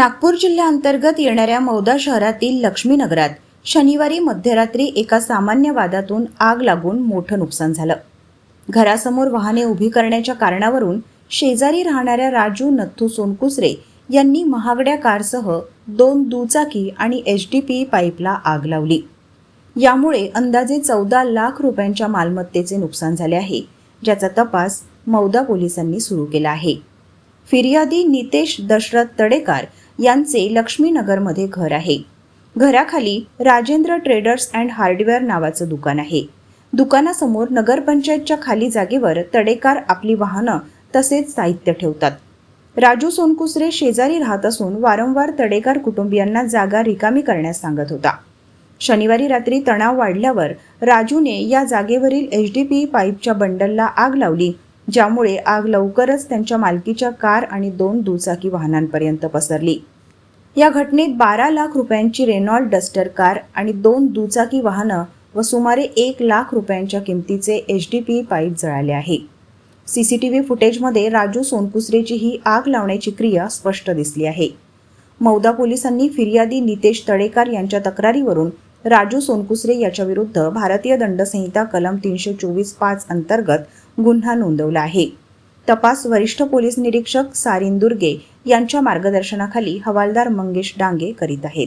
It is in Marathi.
नागपूर जिल्ह्याअंतर्गत येणाऱ्या मौदा शहरातील लक्ष्मीनगरात शनिवारी मध्यरात्री एका सामान्य वादातून आग लागून मोठं नुकसान झालं. घरासमोर वाहने उभी करण्याच्या कारणावरून शेजारी राहणाऱ्या राजू नथू सोनकुसरे यांनी महागड्या कारसह दोन दुचाकी आणि एच डी पी पाईपला आग लावली. यामुळे अंदाजे चौदा लाख रुपयांच्या मालमत्तेचे नुकसान झाले आहे ज्याचा तपास मौदा पोलिसांनी सुरू केला आहे. फिर्यादी नितेश दशरथ तडेकार यांचे लक्ष्मीनगरमध्ये घर आहे. घराखाली राजेंद्र ट्रेडर्स अँड हार्डवेअर नावाचं दुकान आहे. दुकानासमोर नगरपंचायतच्या खाली जागेवर तडेकार आपली वाहनं तसेच साहित्य ठेवतात. राजू सोनकुसरे शेजारी राहत असून वारंवार तडेकार कुटुंबियांना जागा रिकामी करण्यास सांगत होता. शनिवारी रात्री तणाव वाढल्यावर राजूने या जागेवरील एच डी पी पाईपच्या बंडलला आग लावली ज्यामुळे आग लवकरच त्यांच्या मालकीच्या कार आणि दोन दुचाकी वाहनांपर्यंत पसरली. या घटनेत बारा लाख रुपयांची रेनॉल्ड डस्टर कार आणि दोन दुचाकी वाहनं व सुमारे एक लाख रुपयांच्या किमतीचे एच डी पी पाईप जळाले आहे. सी सी टी व्ही फुटेजमध्ये राजू सोनकुसरेची ही आग लावण्याची क्रिया स्पष्ट दिसली आहे. मौदा पोलिसांनी फिर्यादी नितेश तळेकर यांच्या तक्रारीवरून राजू सोनकुसरे याच्याविरुद्ध भारतीय दंडसंहिता कलम तीनशे चोवीस पाच अंतर्गत गुन्हा नोंदवला आहे. तपास वरिष्ठ पोलीस निरीक्षक सारिन दुर्गे यांच्या मार्गदर्शनाखाली हवालदार मंगेश डांगे करीत आहेत.